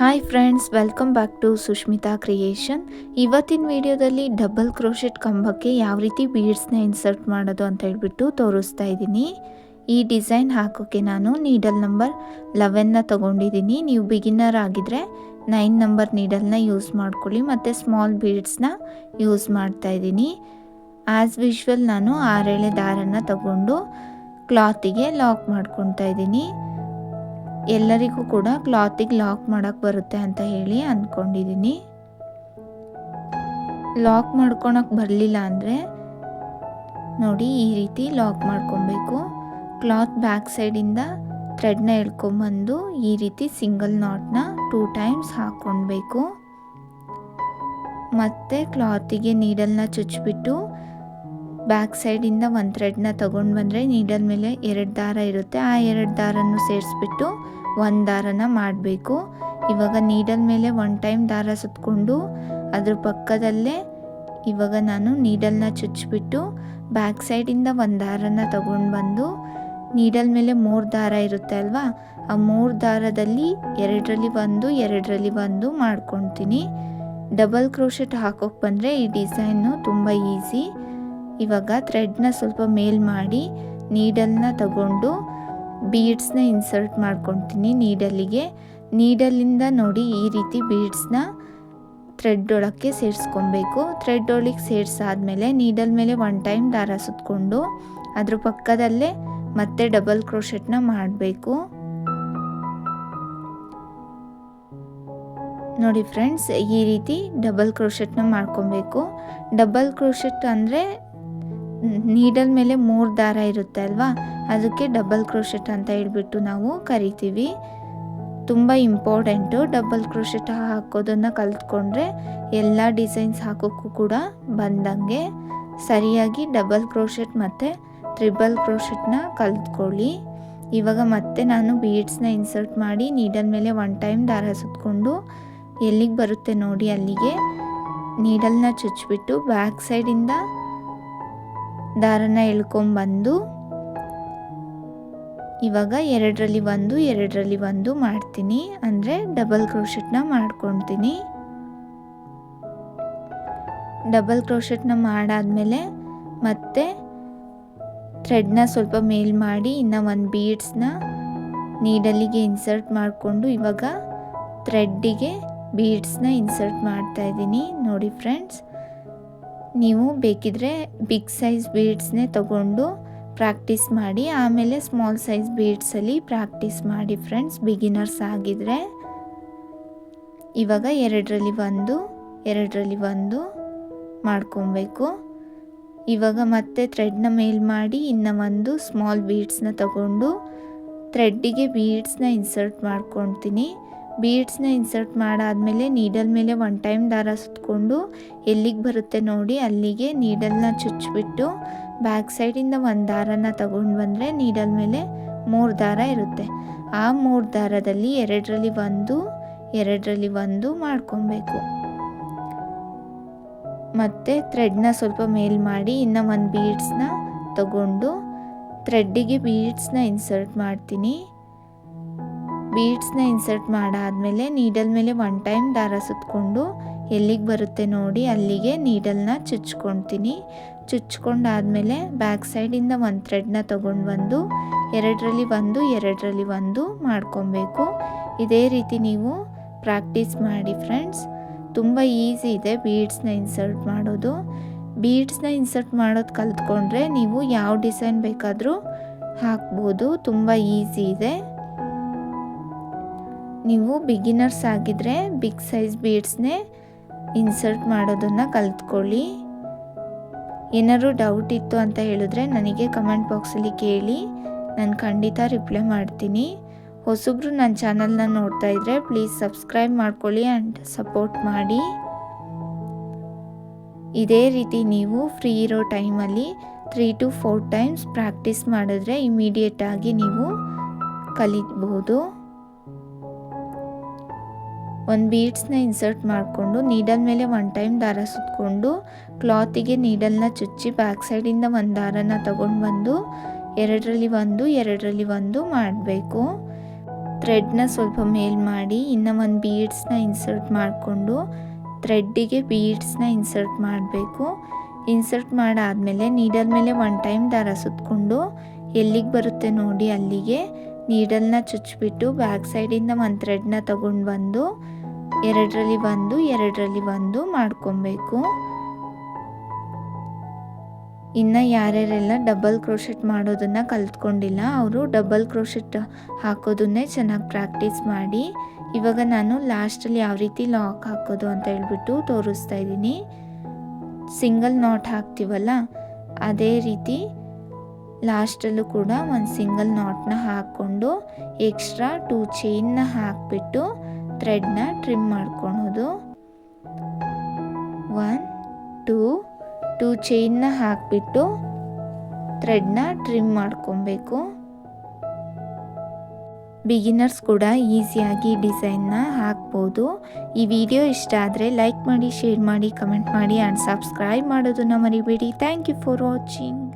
Hi friends welcome back to Sushmita creation ಇವತ್ತಿನ ವಿಡಿಯೋದಲ್ಲಿ double crochet ಕಂಬಕ್ಕೆ ಯಾವ ರೀತಿ ಬೀಡ್ಸ್ನ ಇನ್ಸರ್ಟ್ ಮಾಡೋದು ಅಂತ ಹೇಳ್ಬಿಟ್ಟು ತೋರಿಸ್ತಾ ಇದ್ದೀನಿ. ಈ ಡಿಸೈನ್ ಹಾಕೋಕ್ಕೆ ನಾನು ನೀಡಲ್ ನಂಬರ್ ಲೆವೆನ್ನ ತೊಗೊಂಡಿದ್ದೀನಿ. ನೀವು ಬಿಗಿನರ್ ಆಗಿದ್ರೆ ನೈನ್ ನಂಬರ್ ನೀಡಲ್ನ ಯೂಸ್ ಮಾಡ್ಕೊಳ್ಳಿ, ಮತ್ತು ಸ್ಮಾಲ್ ಬೀಡ್ಸ್ನ ಯೂಸ್ ಮಾಡ್ತಾ ಇದ್ದೀನಿ. ಆ್ಯಸ್ ವಿಶ್ವಲ್ ನಾನು ಆರೇಳೆ ದಾರನ್ನು ತಗೊಂಡು ಕ್ಲಾತಿಗೆ ಲಾಕ್ ಮಾಡ್ಕೊತಾ ಇದ್ದೀನಿ. ಎಲ್ಲರಿಗೂ ಕೂಡ ಕ್ಲಾತಿಗೆ ಲಾಕ್ ಮಾಡೋಕ್ಕೆ ಬರುತ್ತೆ ಅಂತ ಹೇಳಿ ಅಂದ್ಕೊಂಡಿದ್ದೀನಿ ಲಾಕ್ ಮಾಡ್ಕೊಳಕ್ಕೆ ಬರಲಿಲ್ಲ ಅಂದರೆ ನೋಡಿ ಈ ರೀತಿ ಲಾಕ್ ಮಾಡ್ಕೊಬೇಕು. ಕ್ಲಾತ್ ಬ್ಯಾಕ್ ಸೈಡಿಂದ ಥ್ರೆಡ್ನ ಎಳ್ಕೊಂಬಂದು ಈ ರೀತಿ ಸಿಂಗಲ್ ನಾಟ್ನ ಟೂ ಟೈಮ್ಸ್ ಹಾಕ್ಕೊಳ್ಬೇಕು. ಮತ್ತು ಕ್ಲಾತಿಗೆ ನೀಡಲ್ನ ಚುಚ್ಚಿಬಿಟ್ಟು ಬ್ಯಾಕ್ ಸೈಡಿಂದ ಒಂದು ಥ್ರೆಡ್ನ ತೊಗೊಂಡು ಬಂದರೆ ನೀಡಲ್ ಮೇಲೆ ಎರಡು ದಾರ ಇರುತ್ತೆ. ಆ ಎರಡು ದಾರನ್ನು ಸೇರಿಸ್ಬಿಟ್ಟು ಒಂದು ದಾರನ ಮಾಡಬೇಕು. ಇವಾಗ ನೀಡಲ್ ಮೇಲೆ ಒನ್ ಟೈಮ್ ದಾರ ಸುತ್ತಕೊಂಡು ಅದ್ರ ಪಕ್ಕದಲ್ಲೇ ಇವಾಗ ನಾನು ನೀಡಲ್ನ ಚುಚ್ಚಿಬಿಟ್ಟು ಬ್ಯಾಕ್ ಸೈಡಿಂದ ಒಂದು ದಾರನ ತಗೊಂಡು ಬಂದು ನೀಡಲ್ ಮೇಲೆ ಮೂರು ದಾರ ಇರುತ್ತೆ ಅಲ್ವಾ? ಆ ಮೂರು ದಾರದಲ್ಲಿ ಎರಡರಲ್ಲಿ ಒಂದು ಎರಡರಲ್ಲಿ ಒಂದು ಮಾಡ್ಕೊತೀನಿ. ಡಬಲ್ ಕ್ರೋಶೆಟ್ ಹಾಕೋಕೆ ಬಂದರೆ ಈ ಡಿಸೈನು ತುಂಬ ಈಸಿ ಇವಾಗ ಥ್ರೆಡ್ನ ಸ್ವಲ್ಪ ಮೇಲ್ ಮಾಡಿ ನೀಡಲ್ನ ತಗೊಂಡು ಬೀಡ್ಸ್ನ ಇನ್ಸರ್ಟ್ ಮಾಡ್ಕೊತೀನಿ ನೀಡಲ್ಲಿಗೆ ನೀಡಲ್ಲಿಂದ ನೋಡಿ ಈ ರೀತಿ ಬೀಡ್ಸ್ನ ಥ್ರೆಡ್ ಒಳಕ್ಕೆ ಸೇರಿಸ್ಕೊಬೇಕು. ಥ್ರೆಡ್ ಒಳಗೆ ಸೇರಿಸಾದ್ಮೇಲೆ ನೀಡಲ್ ಮೇಲೆ ಒನ್ ಟೈಮ್ ದಾರ ಸುತ್ತಕೊಂಡು ಅದ್ರ ಪಕ್ಕದಲ್ಲೇ ಮತ್ತೆ ಡಬಲ್ ಕ್ರೋಶೆಟ್ನ ಮಾಡಬೇಕು. ನೋಡಿ ಫ್ರೆಂಡ್ಸ್ ಈ ರೀತಿ ಡಬಲ್ ಕ್ರೋಶೆಟ್ನ ಮಾಡ್ಕೊಬೇಕು ಡಬಲ್ ಕ್ರೋಶೆಟ್ ಅಂದರೆ ನೀಡಲ್ ಮೇಲೆ ಮೂರು ದಾರ ಇರುತ್ತೆ ಅಲ್ವಾ? ಅದಕ್ಕೆ ಡಬಲ್ ಕ್ರೋಶೆಟ್ ಅಂತ ಹೇಳ್ಬಿಟ್ಟು ನಾವು ಕರಿತೀವಿ. ತುಂಬ ಇಂಪಾರ್ಟೆಂಟು. ಡಬಲ್ ಕ್ರೋಶೆಟ್ ಹಾಕೋದನ್ನು ಕಲ್ತ್ಕೊಂಡ್ರೆ ಎಲ್ಲ ಡಿಸೈನ್ಸ್ ಹಾಕೋಕ್ಕೂ ಕೂಡ ಬಂದಂಗೆ ಸರಿಯಾಗಿ ಡಬಲ್ ಕ್ರೋಶೆಟ್ ಮತ್ತು ತ್ರಿಬಲ್ ಕ್ರೋಶೆಟ್ನ ಕಲ್ತ್ಕೊಳ್ಳಿ. ಇವಾಗ ಮತ್ತೆ ನಾನು ಬೀಡ್ಸ್ನ ಇನ್ಸರ್ಟ್ ಮಾಡಿ ನೀಡಲ್ ಮೇಲೆ ಒನ್ ಟೈಮ್ ದಾರ ಸುತ್ತಕೊಂಡು ಎಲ್ಲಿಗೆ ಬರುತ್ತೆ ನೋಡಿ ಅಲ್ಲಿಗೆ ನೀಡಲ್ನ ಚುಚ್ಚಿಬಿಟ್ಟು ಬ್ಯಾಕ್ ಸೈಡಿಂದ ದಾರನ ಎಳ್ಕೊಂಬಂದು ಇವಾಗ ಎರಡರಲ್ಲಿ ಒಂದು ಎರಡರಲ್ಲಿ ಒಂದು ಮಾಡ್ತೀನಿ. ಅಂದರೆ ಡಬಲ್ ಕ್ರೋಶೆಟ್ನ ಮಾಡ್ಕೊತೀನಿ. ಡಬಲ್ ಕ್ರೋಶೆಟ್ನ ಮಾಡಾದಮೇಲೆ ಮತ್ತೆ ಥ್ರೆಡ್ನ ಸ್ವಲ್ಪ ಮೇಲ್ ಮಾಡಿ ಇನ್ನು ಒಂದು ಬೀಡ್ಸ್ನ ನೀಡಲಿಗೆ ಇನ್ಸರ್ಟ್ ಮಾಡಿಕೊಂಡು ಇವಾಗ ಥ್ರೆಡ್ಡಿಗೆ ಬೀಡ್ಸ್ನ ಇನ್ಸರ್ಟ್ ಮಾಡ್ತಾ ಇದ್ದೀನಿ. ನೋಡಿ ಫ್ರೆಂಡ್ಸ್ ನೀವು ಬೇಕಿದ್ರೆ ಬಿಗ್ ಸೈಜ್ ಬೀಡ್ಸ್ನೇ ತಗೊಂಡು ಪ್ರಾಕ್ಟೀಸ್ ಮಾಡಿ, ಆಮೇಲೆ ಸ್ಮಾಲ್ ಸೈಜ್ ಬೀಡ್ಸಲ್ಲಿ ಪ್ರಾಕ್ಟೀಸ್ ಮಾಡಿ ಫ್ರೆಂಡ್ಸ್ ಬಿಗಿನರ್ಸ್ ಆಗಿದ್ರೆ ಇವಾಗ ಎರಡರಲ್ಲಿ ಒಂದು ಎರಡರಲ್ಲಿ ಒಂದು ಮಾಡ್ಕೊಬೇಕು. ಇವಾಗ ಮತ್ತೆ ಥ್ರೆಡ್ನ ಮೇಲ್ ಮಾಡಿ, ಇನ್ನು ಒಂದು ಸ್ಮಾಲ್ ಬೀಡ್ಸ್ನ ತಗೊಂಡು ಥ್ರೆಡ್ಡಿಗೆ ಬೀಡ್ಸ್ನ ಇನ್ಸರ್ಟ್ ಮಾಡ್ಕೊತೀನಿ ಬೀಡ್ಸ್ನ ಇನ್ಸರ್ಟ್ ಮಾಡಾದಮೇಲೆ ನೀಡಲ್ ಮೇಲೆ ಒನ್ ಟೈಮ್ ದಾರ ಸುತ್ತಕೊಂಡು ಎಲ್ಲಿಗೆ ಬರುತ್ತೆ ನೋಡಿ ಅಲ್ಲಿಗೆ ನೀಡಲ್ನ ಚುಚ್ಚಿಬಿಟ್ಟು ಬ್ಯಾಕ್ ಸೈಡಿಂದ ಒಂದು ದಾರನ ತಗೊಂಡು ಬಂದರೆ ನೀಡಲ್ ಮೇಲೆ ಮೂರು ದಾರ ಇರುತ್ತೆ. ಆ ಮೂರು ದಾರದಲ್ಲಿ ಎರಡರಲ್ಲಿ ಒಂದು ಎರಡರಲ್ಲಿ ಒಂದು ಮಾಡ್ಕೊಬೇಕು. ಮತ್ತು ಥ್ರೆಡ್ನ ಸ್ವಲ್ಪ ಮೇಲ್ ಮಾಡಿ ಇನ್ನು ಒಂದು ಬೀಡ್ಸ್ನ ತಗೊಂಡು ಥ್ರೆಡ್ಡಿಗೆ ಬೀಡ್ಸ್ನ ಇನ್ಸರ್ಟ್ ಮಾಡ್ತೀನಿ. ಬೀಡ್ಸ್ನ ಇನ್ಸರ್ಟ್ ಮಾಡಾದಮೇಲೆ ನೀಡಲ್ ಮೇಲೆ ಒನ್ ಟೈಮ್ ದಾರ ಸುತ್ತಕೊಂಡು ಎಲ್ಲಿಗೆ ಬರುತ್ತೆ ನೋಡಿ ಅಲ್ಲಿಗೆ ನೀಡಲ್ನ ಚುಚ್ಕೊಳ್ತೀನಿ ಚುಚ್ಕೊಂಡಾದಮೇಲೆ ಬ್ಯಾಕ್ ಸೈಡಿಂದ ಒಂದು ಥ್ರೆಡ್ನ ತೊಗೊಂಡು ಬಂದು ಎರಡರಲ್ಲಿ ಒಂದು ಎರಡರಲ್ಲಿ ಒಂದು ಮಾಡ್ಕೊಬೇಕು ಇದೇ ರೀತಿ ನೀವು ಪ್ರಾಕ್ಟೀಸ್ ಮಾಡಿ ಫ್ರೆಂಡ್ಸ್. ತುಂಬ ಈಸಿ ಇದೆ ಬೀಡ್ಸ್ನ ಇನ್ಸರ್ಟ್ ಮಾಡೋದು. ಬೀಡ್ಸ್ನ ಇನ್ಸರ್ಟ್ ಮಾಡೋದು ಕಲ್ತ್ಕೊಂಡ್ರೆ ನೀವು ಯಾವ ಡಿಸೈನ್ ಬೇಕಾದರೂ ಹಾಕ್ಬೋದು. ತುಂಬ ಈಸಿ ಇದೆ. ನೀವು ಬಿಗಿನರ್ಸ್ ಆಗಿದ್ರೆ ಬಿಗ್ ಸೈಜ್ ಬೀಡ್ಸ್ನೇ ಇನ್ಸರ್ಟ್ ಮಾಡೋದನ್ನು ಕಲ್ತ್ಕೊಳ್ಳಿ. ಏನಾದ್ರು ಡೌಟ್ ಇತ್ತು ಅಂತ ಹೇಳಿದ್ರೆ ನನಗೆ ಕಮೆಂಟ್ ಬಾಕ್ಸಲ್ಲಿ ಕೇಳಿ. ನಾನು ಖಂಡಿತ ರಿಪ್ಲೈ ಮಾಡ್ತೀನಿ. ಹೊಸಬ್ರು ನನ್ನ ಚಾನಲ್ನ ನೋಡ್ತಾ ಇದ್ದರೆ ಪ್ಲೀಸ್ ಸಬ್ಸ್ಕ್ರೈಬ್ ಮಾಡ್ಕೊಳ್ಳಿ ಆ್ಯಂಡ್ ಸಪೋರ್ಟ್ ಮಾಡಿ. ಇದೇ ರೀತಿ ನೀವು ಫ್ರೀ ಇರೋ ಟೈಮಲ್ಲಿ three to four times practice ಮಾಡಿದ್ರೆ ಇಮಿಡಿಯೇಟಾಗಿ ನೀವು ಕಲಿಬಹುದು ಒಂದು ಬೀಡ್ಸ್ನ ಇನ್ಸರ್ಟ್ ಮಾಡಿಕೊಂಡು ನೀಡಲ್ ಮೇಲೆ ಒನ್ ಟೈಮ್ ದಾರ ಸುತ್ತಕೊಂಡು ಕ್ಲಾತಿಗೆ ನೀಡಲ್ನ ಚುಚ್ಚಿ ಬ್ಯಾಕ್ ಸೈಡಿಂದ ಒಂದು ದಾರನ ತಗೊಂಡು ಬಂದು ಎರಡರಲ್ಲಿ ಒಂದು ಎರಡರಲ್ಲಿ ಒಂದು ಮಾಡಬೇಕು. ಥ್ರೆಡ್ನ ಸ್ವಲ್ಪ ಮೇಲ್ ಮಾಡಿ ಇನ್ನು ಒಂದು ಬೀಡ್ಸ್ನ ಇನ್ಸರ್ಟ್ ಮಾಡಿಕೊಂಡು ಥ್ರೆಡ್ಡಿಗೆ ಬೀಡ್ಸ್ನ ಇನ್ಸರ್ಟ್ ಮಾಡಬೇಕು. ಇನ್ಸರ್ಟ್ ಮಾಡಾದಮೇಲೆ ನೀಡಲ್ ಮೇಲೆ ಒನ್ ಟೈಮ್ ದಾರ ಸುತ್ತಕೊಂಡು ಎಲ್ಲಿಗೆ ಬರುತ್ತೆ ನೋಡಿ ಅಲ್ಲಿಗೆ ನೀಡಲ್ನ ಚುಚ್ಚಿಬಿಟ್ಟು ಬ್ಯಾಕ್ ಸೈಡಿಂದ ಒಂದು ಥ್ರೆಡ್ನ ತಗೊಂಡು ಬಂದು, ಎರಡರಲ್ಲಿ ಒಂದು ಎರಡರಲ್ಲಿ ಒಂದು ಮಾಡ್ಕೊಬೇಕು. ಇನ್ನು ಯಾರ್ಯಾರೆಲ್ಲ ಡಬಲ್ ಕ್ರೋಶೆಟ್ ಮಾಡೋದನ್ನು ಕಲ್ತ್ಕೊಂಡಿಲ್ಲ, ಅವರು ಡಬಲ್ ಕ್ರೋಶೆಟ್ ಹಾಕೋದನ್ನೇ ಚೆನ್ನಾಗಿ ಪ್ರಾಕ್ಟೀಸ್ ಮಾಡಿ, ಇವಾಗ ನಾನು ಲಾಸ್ಟಲ್ಲಿ ಯಾವ ರೀತಿ ಲಾಕ್ ಹಾಕೋದು ಅಂತ ಹೇಳ್ಬಿಟ್ಟು ತೋರಿಸ್ತಾ ಇದ್ದೀನಿ. ಸಿಂಗಲ್ ನಾಟ್ ಹಾಕ್ತೀವಲ್ಲ, ಅದೇ ರೀತಿ ಲಾಸ್ಟಲ್ಲೂ ಕೂಡ ಒಂದು ಸಿಂಗಲ್ ನಾಟ್ನ ಹಾಕ್ಕೊಂಡು ಎಕ್ಸ್ಟ್ರಾ ಟೂ ಚೈನ್ನ ಹಾಕಿಬಿಟ್ಟು ಥ್ರೆಡ್ನ ಟ್ರಿಮ್ ಮಾಡ್ಕೊಳೋದು. ಒನ್, ಟೂ ಟೂ ಚೈನ್ನ ಹಾಕಿಬಿಟ್ಟು ಥ್ರೆಡ್ನ ಟ್ರಿಮ್ ಮಾಡ್ಕೊಬೇಕು. ಬಿಗಿನರ್ಸ್ ಕೂಡ ಈಸಿಯಾಗಿ ಡಿಸೈನ್ನ ಹಾಕ್ಬೋದು. ಈ ವಿಡಿಯೋ ಇಷ್ಟ ಆದರೆ ಲೈಕ್ ಮಾಡಿ, ಶೇರ್ ಮಾಡಿ, ಕಮೆಂಟ್ ಮಾಡಿ, ಆ್ಯಂಡ್ ಸಬ್ಸ್ಕ್ರೈಬ್ ಮಾಡೋದನ್ನು ಮರಿಬೇಡಿ. Thank you for watching.